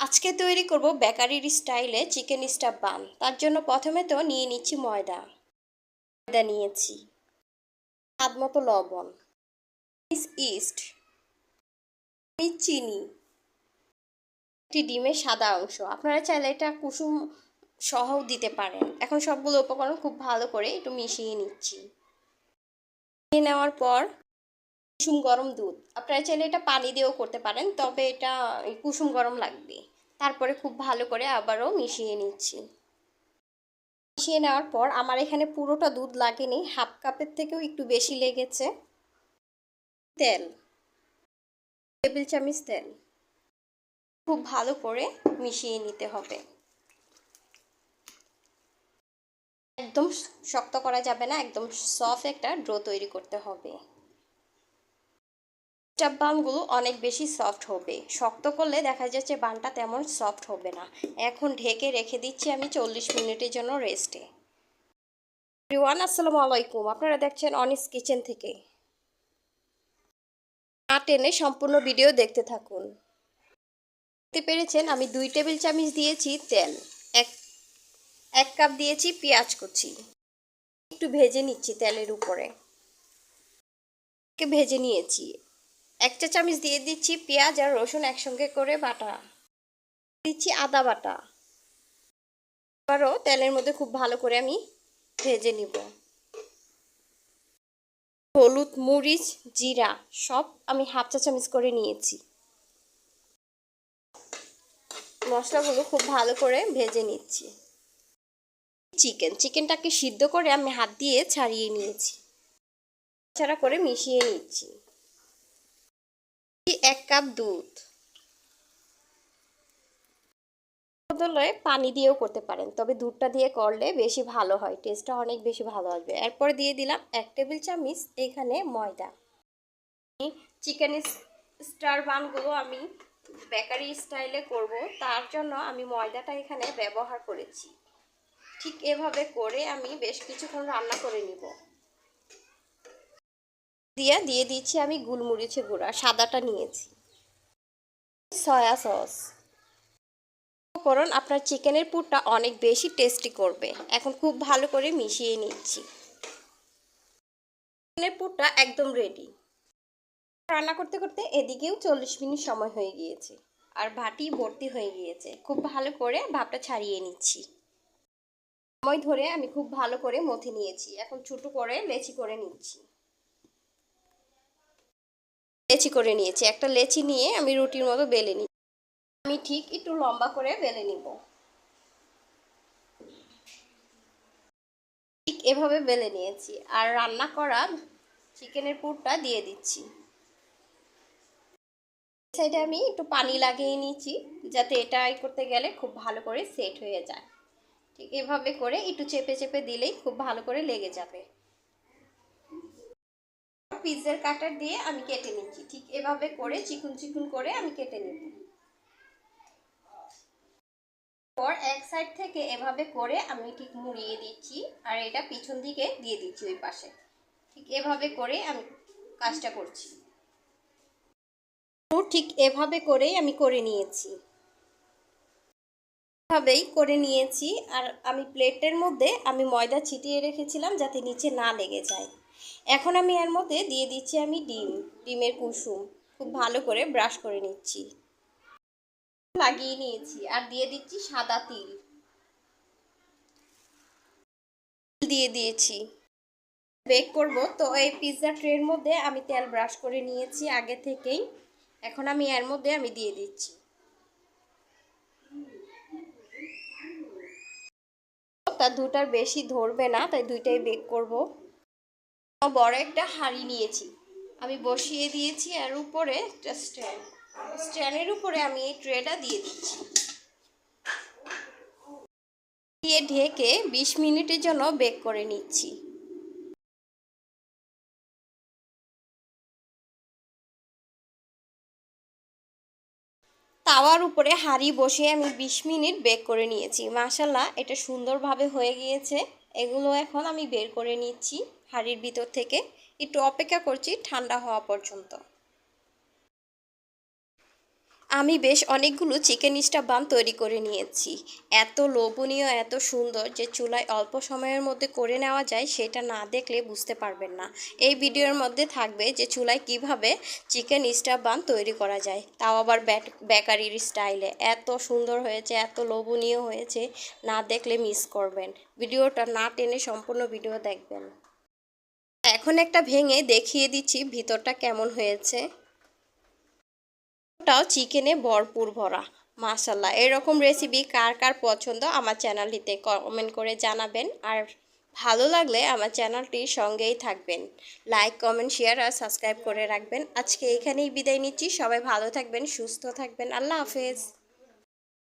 আজকে তৈরি করব বেকারির স্টাইলে চিকেন স্টাফ বান। তার জন্য প্রথমে তো নিয়ে নিচ্ছি ময়দা। ময়দা নিয়েছি। স্বাদ মতো লবণ। ইস্ট চিনি। একটি ডিমের সাদা অংশ। আপনারা চাইলে এটা কুসুম সহও দিতে পারেন। এখন সবগুলো উপকরণ খুব ভালো করে একটু মিশিয়ে নিচ্ছি। নেওয়ার পর কুসুম গরম দুধ। আপনারা চাইলে এটা পানি দিয়েও করতে পারেন, তবে এটা কুসুম গরম লাগবে। তারপরে খুব ভালো করে আবারও মিশিয়ে নিচ্ছি। মিশিয়ে নেওয়ার পর আমার এখানে পুরোটা দুধ লাগেনি, হাফ কাপের থেকেও একটু বেশি লেগেছে। তেল, টেবিল চামচ তেল। খুব ভালো করে মিশিয়ে নিতে হবে। একদম শক্ত করা যাবে না, একদম সফট একটা ড্রো তৈরি করতে হবে। স্টাফ বানগুলো অনেক বেশি সফট হবে। শক্ত করলে দেখা যাচ্ছে বানটা তেমন সফট হবে না। এখন ঢেকে রেখে দিচ্ছি আমি চল্লিশ মিনিটের জন্য রেস্টে। রিওয়ান আসসালামু আলাইকুম। আপনারা দেখছেন অনিস কিচেন থেকে। না টেনে সম্পূর্ণ ভিডিও দেখতে থাকুন। দেখতে পেরেছেন, আমি দুই টেবিল চামচ দিয়েছি তেল। এক এক কাপ দিয়েছি পেঁয়াজ কুচি। একটু ভেজে নিচ্ছি তেলের উপরে। ভেজে নিয়েছি। এক চা চামচ দিয়ে দিচ্ছি পেঁয়াজ আর রসুন একসঙ্গে করে বাটা। দিচ্ছি আদা বাটা। আবারও তেলের মধ্যে খুব ভালো করে আমি ভেজে নিব। হলুদ, মরিচ, জিরা সব আমি হাফ চা চামচ করে নিয়েছি। মশলাগুলো খুব ভালো করে ভেজে নিচ্ছি। চিকেন, চিকেনটাকে সিদ্ধ করে আমি হাত দিয়ে ছাড়িয়ে নিয়েছি। ছাড়া করে মিশিয়ে নিচ্ছি। এক কাপ দুধ? বদলে পানি দিয়েও করতে পারেন, তবে দুধটা দিয়ে করলে বেশি ভালো হয়, টেস্টটা অনেক বেশি ভালো আসবে। এরপরে দিয়ে দিলাম এক টেবিল চামচ এখানে ময়দা। চিকেন স্টার বানগুলো আমি বেকারি স্টাইলে করব, তার জন্য আমি ময়দাটা এখানে ব্যবহার করেছি। ঠিক এভাবে করে আমি বেশ কিছুক্ষণ রান্না করে নিব। দিয়ে দিয়ে দিচ্ছি আমি গুলমরিচের গুঁড়া, সাদাটা নিয়েছি। Soy sauce. উপকরণ আপনার চিকেনের পুরটা অনেক বেশি টেস্টি করবে। এখন খুব ভালো করে মিশিয়ে নিচ্ছি। চিকেনের পুরটা একদম রেডি রান্না করতে করতে এদিকেও চল্লিশ মিনিট সময় হয়ে গিয়েছে। আর ভাটি ভর্তি হয়ে গিয়েছে। খুব ভালো করে ভাপটা ছাড়িয়ে নিচ্ছি। সময় ধরে আমি খুব ভালো করে মথে নিয়েছি। এখন ছোটো করে লেচি করে নিচ্ছি। লেচি করে নিয়েছি। একটা লেচি নিয়ে আমি রুটির মতো বেলে নিই আমি ঠিক একটু লম্বা করে বেলে নিব। ঠিক এভাবে বেলে নিয়েছি। আর রান্না করা চিকেনের পুরটা দিয়ে দিচ্ছি। সাইডে আমি একটু পানি লাগিয়ে নিয়েছি, যাতে এটা করতে গেলে খুব ভালো করে সেট হয়ে যায়। ঠিক এভাবে করে একটু চেপে চেপে দিলেই খুব ভালো করে লেগে যাবে। পিৎজার কাটার দিয়ে আমি কেটে নিচ্ছি। ঠিক এভাবে করে চিকুন চিকুন করে আমি কেটে নিব। পর এক সাইড থেকে এভাবে করে আমি ঠিক মুড়িয়ে দিচ্ছি আর এটা পিছন দিকে দিয়ে দিচ্ছি ওই পাশে। ঠিক এভাবে করে আমি কাজটা করছি। ঠিক এভাবে করেই আমি করে নিয়েছি। এভাবেই করে নিয়েছি আর আমি প্লেটের মধ্যে আমি ময়দা ছিটিয়ে রেখেছিলাম যাতে নিচে না লেগে যায়। এখন আমি এর মধ্যে দিয়ে দিচ্ছি আমি ডিম, ডিমের কুসুম। খুব ভালো করে ব্রাশ করে নিচ্ছি। লাগিয়ে নিয়েছি আর দিয়ে দিচ্ছি সাদা তিল। দিয়ে দিয়েছি। বেক করব। তো এই পিৎজা ট্রের মধ্যে আমি তেল ব্রাশ করে নিয়েছি আগে থেকেই। এখন আমি এর মধ্যে আমি দিয়ে দিচ্ছি। তা দুটার বেশি ধরবে না, তাই দুইটাই বেক করব। বড় একটা হাঁড়ি নিয়েছি। আমি বসিয়ে দিয়েছি আর উপরে একটা স্ট্যান্ড। স্ট্যান্ডের উপরে আমি এই ট্রেটা দিয়ে দিচ্ছি। দিয়ে ঢেকে বিশ মিনিটের জন্য বেক করে নিচ্ছি। তাওয়ার উপরে হাঁড়ি বসে আমি বিশ মিনিট বেক করে নিয়েছি। মাশাল্লাহ, এটা সুন্দরভাবে হয়ে গিয়েছে। এগুলো এখন আমি বের করে নিচ্ছি হাড়ির ভিতর থেকে। একটু অপেক্ষা করছি ঠান্ডা হওয়া পর্যন্ত। আমি বেশ অনেকগুলো চিকেন বান তৈরি করে নিয়েছি। এত লোভনীয়, এত সুন্দর যে চুলায় অল্প সময়ের মধ্যে করে নেওয়া যায় সেটা না দেখলে বুঝতে পারবেন না। এই ভিডিওর মধ্যে থাকবে যে চুলায় কীভাবে চিকেন বান তৈরি করা যায়। তাও আবার বেকারির স্টাইলে এত সুন্দর হয়েছে, এত লোভনীয় হয়েছে, না দেখলে মিস করবেন। ভিডিওটা না টেনে সম্পূর্ণ ভিডিও দেখবেন। এখন একটা ভেঙে দেখিয়ে দিচ্ছি ভিতরটা কেমন হয়েছে। ওটাও চিকেনে ভরপুর ভরা মাসাল্লাহ এরকম রেসিপি কার কার পছন্দ আমার চ্যানেলটিতে কমেন্ট করে জানাবেন। আর ভালো লাগলে আমার চ্যানেলটির সঙ্গেই থাকবেন। লাইক কমেন্ট শেয়ার আর সাবস্ক্রাইব করে রাখবেন। আজকে এখানেই বিদায় নিচ্ছি। সবাই ভালো থাকবেন, সুস্থ থাকবেন। আল্লাহ হাফেজ।